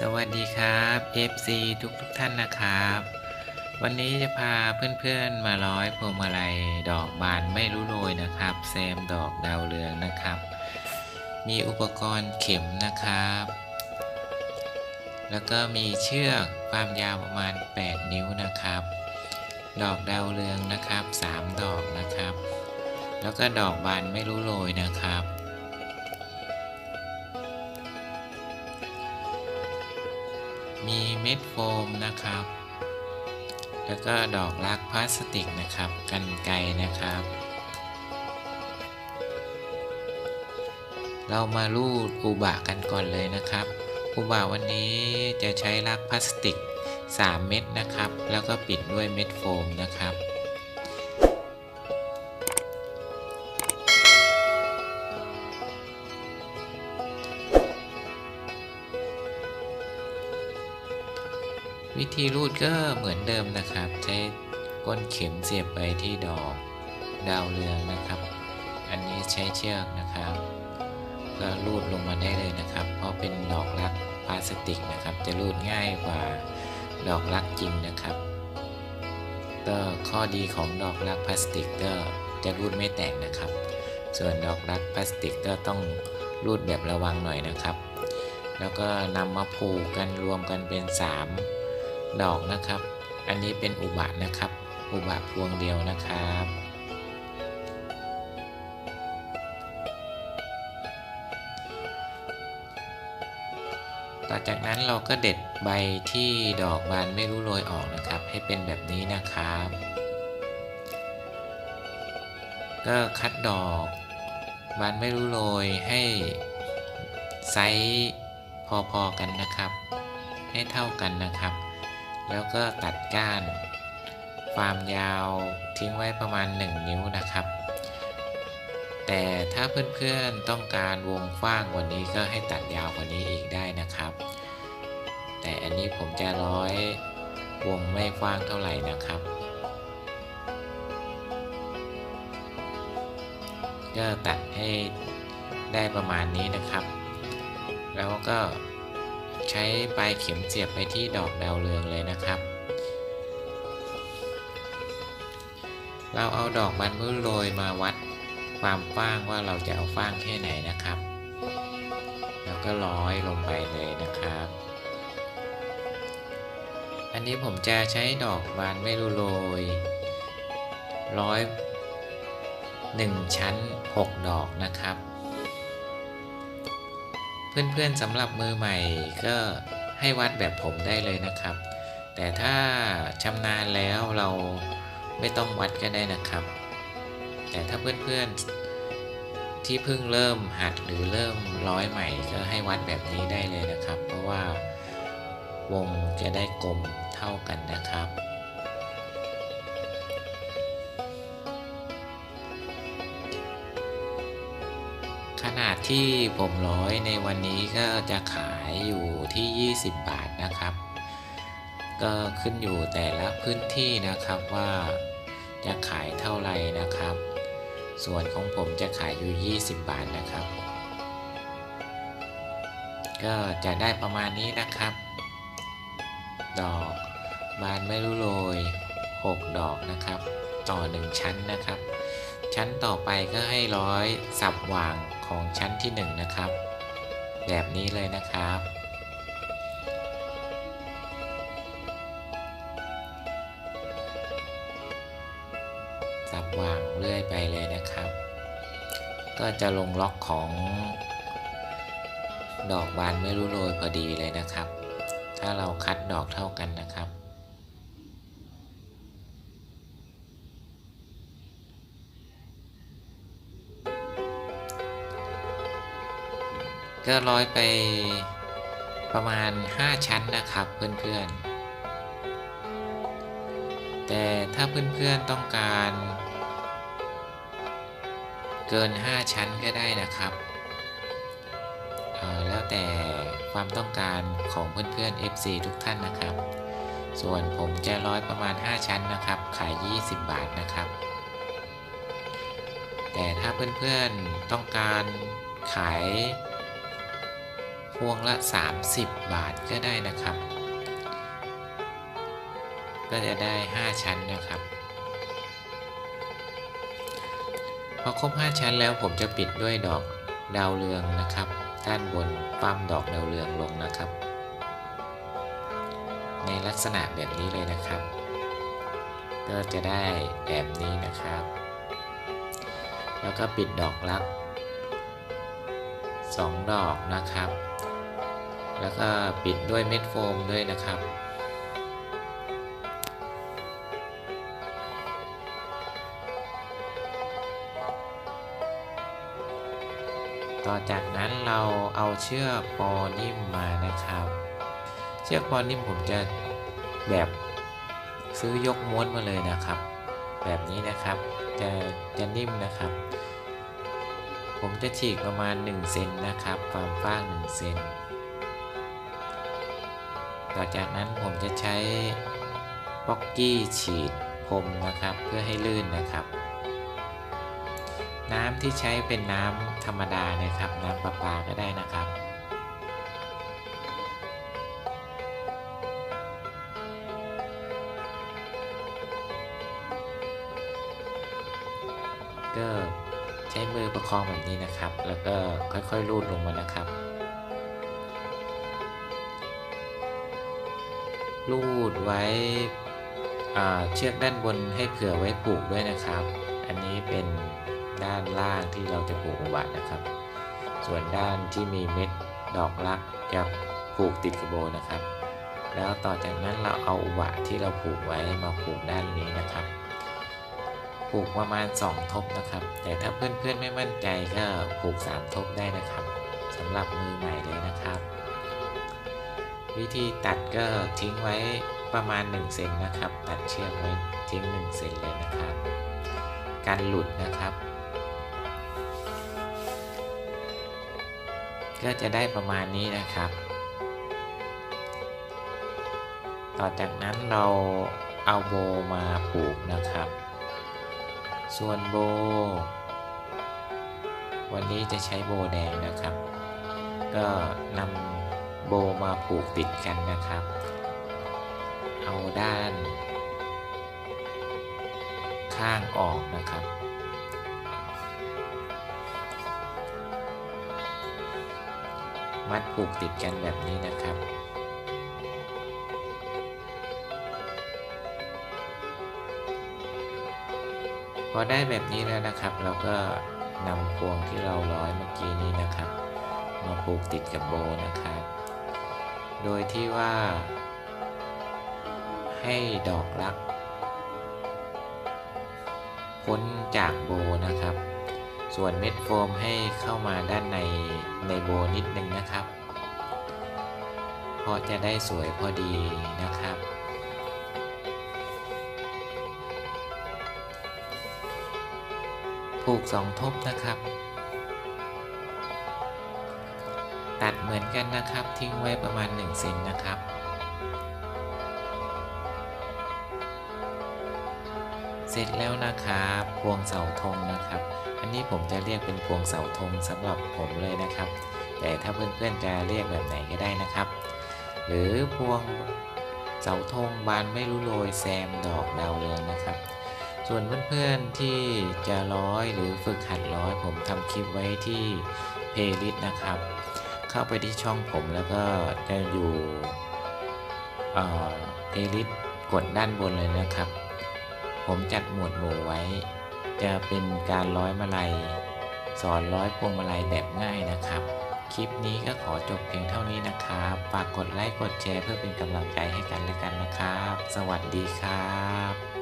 สวัสดีครับ FC ทุกทุกๆท่านนะครับ วันนี้จะพาเพื่อนๆมาร้อยพวงมาลัยดอกบานไม่รู้โรยนะครับแซมดอกดาวเรืองนะครับ มีอุปกรณ์เข็มนะครับ แล้วก็มีเชือกความยาวประมาณ 8 นิ้วนะครับ ดอกดาวเรืองนะครับ 3 ดอกนะครับ แล้วก็ดอกบานไม่รู้โรยนะครับ มีเม็ดโฟมนะครับ แล้วก็ดอกลักพลาสติกนะครับ กันไกนะครับ เรามาลูดอุบะกันก่อนเลยนะครับ อุบะวันนี้จะใช้ลักพลาสติก 3 เม็ดนะครับ แล้วก็ปิดด้วยเม็ดโฟมนะครับ วิธีรูดก็เหมือนเดิมนะครับ ใช้ก้นเข็มเสียบไปที่ดอกดาวเรืองนะครับ อันนี้ใช้เชือกนะครับ ก็รูดลงมาได้เลยนะครับ เพราะเป็นดอกรักพลาสติกนะครับ จะรูดง่ายกว่าดอกรักจริงนะครับก็ข้อดีของดอกรักพลาสติกก็จะรูดไม่แตกนะครับ ส่วนดอกรักพลาสติกก็ต้องรูดแบบระวังหน่อยนะครับ แล้วก็นำมาผูกกันรวมกันเป็น 3 ดอกนะครับ อันนี้เป็นอุบะนะครับ อุบะพวงเดียวนะครับ ต่อจากนั้นเราก็เด็ดใบที่ดอกบานไม่รู้โรยออกนะครับ ให้เป็นแบบนี้นะครับ ก็คัดดอกบานไม่รู้โรยให้ไซส์พอๆกันนะครับ ให้เท่ากันนะครับ แล้วก็ตัดก้านความยาวทิ้งไว้ประมาณ 1 นิ้วนะครับ แต่ถ้าเพื่อนๆต้องการวงกว้างกว่านี้ก็ให้ตัดยาวกว่านี้อีกได้นะครับ แต่อันนี้ผมจะร้อยวงไม่กว้างเท่าไหร่นะครับ ก็ตัดให้ได้ประมาณนี้นะครับ แล้วก็ ใช้ปลายเข็มเสียบไปที่ดอกดาวเรืองเลยนะครับ เราเอาดอกมันมือโรยมาวัดความกว้างว่าเราจะเอากว้างแค่ไหนนะครับ แล้วก็ร้อยลงไปเลยนะครับ อันนี้ผมจะใช้ดอกบานไม่รู้โรยร้อยหนึ่งชั้น 6 ดอกนะครับ เพื่อนๆสำหรับมือใหม่ก็ให้วัดแบบผมได้เลยนะครับ แต่ถ้าชำนาญแล้วเราไม่ต้องวัดก็ได้นะครับ แต่ถ้าเพื่อนๆที่เพิ่งเริ่มหัดหรือเริ่มร้อยใหม่ก็ให้วัดแบบนี้ได้เลยนะครับ เพราะว่าวงจะได้กลมเท่ากันนะครับ นาดที่ผมร้อยในวันนี้ก็จะขายอยู่ที่ 20 บาทนะครับ ก็ขึ้นอยู่แต่ละพื้นที่นะครับว่าจะขายเท่าไหร่นะครับ ส่วนของผมจะขายอยู่ 20 บาทนะครับ ก็จะได้ประมาณนี้นะครับ ดอกบานไม่รู้โรย 6 ดอกนะครับ ต่อ 1 ชั้นนะครับ ชั้นต่อไปก็ให้ร้อยสับวาง ของชั้นที่ 1 นะครับ แบบนี้เลยนะครับ สับวางเรื่อยไปเลยนะครับ ก็จะลงล็อกของ ดอกบานไม่รู้โรยพอดีเลยนะครับ ถ้าเราคัดดอกเท่ากันนะครับ ก็ร้อยไปประมาณ 5 ชั้นนะครับเพื่อนๆ แต่ถ้าเพื่อนๆต้องการ เกิน 5 ชั้นก็ได้นะครับอ่อแล้วแต่ความต้องการของเพื่อนๆ FC ทุกท่านนะครับ ส่วนผมจะร้อยประมาณ 5 ชั้นนะครับ ขาย 20 บาทนะครับ แต่ถ้าเพื่อนๆต้องการขาย พวงละ 30 บาทก็ได้นะครับ ก็จะได้ 5 ชั้นนะครับ พอครบ 5 ชั้นแล้วผมจะปิดด้วยดอกดาวเรืองนะครับ ด้านบนปั้มดอกดาวเรืองลงนะครับ ในลักษณะแบบนี้เลยนะครับ ก็จะได้แบบนี้นะครับ แล้วก็ปิดดอกรัก2 ดอกนะครับ แล้วก็ปิดด้วยเม็ดโฟมด้วยนะครับ ต่อจากนั้นเราเอาเชือกปอนิ่มมานะครับ เชือกปอนิ่มผมจะแบบซื้อยกม้วนมาเลยนะครับ แบบนี้นะครับจะจะนิ่มนะครับ ผมจะฉีกประมาณ1เซนนะครับความกว้าง1เซน ต่อจากนั้นผมจะใช้บ็อกกี้ฉีดพรมนะครับเพื่อให้ลื่นนะครับ น้ำที่ใช้เป็นน้ำธรรมดานะครับ น้ำประปาก็ได้นะครับก็ใช้มือประคองแบบนี้นะครับ แล้วก็ค่อยๆลูดลงมานะครับ ลูดไว้เชือกด้านบนให้เผื่อไว้ผูกด้วยนะครับ อันนี้เป็นด้านล่างที่เราจะผูกอุบะนะครับ ส่วนด้านที่มีเม็ดดอกรักจะผูกติดกระโบนะครับ แล้วต่อจากนั้นเราเอาอุบะที่เราผูกไว้มาผูกด้านนี้นะครับ ผูกประมาณ 2 ทบนะครับ แต่ถ้าเพื่อนๆไม่มั่นใจก็ผูก 3 ทบได้นะครับสำหรับมือใหม่เลยนะครับ วิธีตัดก็ทิ้งไว้ประมาณ1เซนนะครับ ตัดเชือกไว้ทิ้ง1เซนเลยนะครับ การหลุดนะครับ ก็จะได้ประมาณนี้นะครับ ต่อจากนั้นเราเอาโบมาผูกนะครับ ส่วนโบ วันนี้จะใช้โบแดงนะครับ ก็นำ บมาผูกติดกันนะครับ เอาด้าน ข้างออกนะครับ มัดผูกติดกันแบบนี้นะครับพอได้แบบนี้แล้วนะครับ เราก็นำพวงที่เราร้อยเมื่อกี้นี้นะครับ มาผูกติดกับโบนะครับ โดยที่ว่า ให้ดอกรัก พ้นจากโบนะครับ ส่วนเม็ดโฟมให้เข้ามาด้านในในโบนิดนึงนะครับเพราะจะได้สวยพอดีนะครับผูกสองทบนะครับ ตัดเหมือนกันนะครับ ทิ้งไว้ประมาณ1เซนนะครับ เสร็จแล้วนะครับพวงเสาธงนะครับ อันนี้ผมจะเรียกเป็นพวงเสาธงสำหรับผมเลยนะครับ แต่ถ้าเพื่อนๆจะเรียกแบบไหนก็ได้นะครับ หรือพวงเสาธงบานไม่รู้โรยแซมดอกดาวเรืองนะครับส่วนเพื่อนๆที่จะร้อยหรือฝึกหัดร้อยผมทำคลิปไว้ที่เพลย์ลิสต์นะครับ เข้าไปที่ช่องผมแล้วก็จะอยู่เพลย์ลิสกดด้านบนเลยนะครับ ผมจัดหมวดหมู่ไว้ จะเป็นการร้อยมาลัย สอนร้อยพวงมาลัยแบบง่ายนะครับ คลิปนี้ก็ขอจบเพียงเท่านี้นะครับ ฝากกดไลค์กดแชร์เพื่อเป็นกำลังใจให้กันและกันนะครับ สวัสดีครับ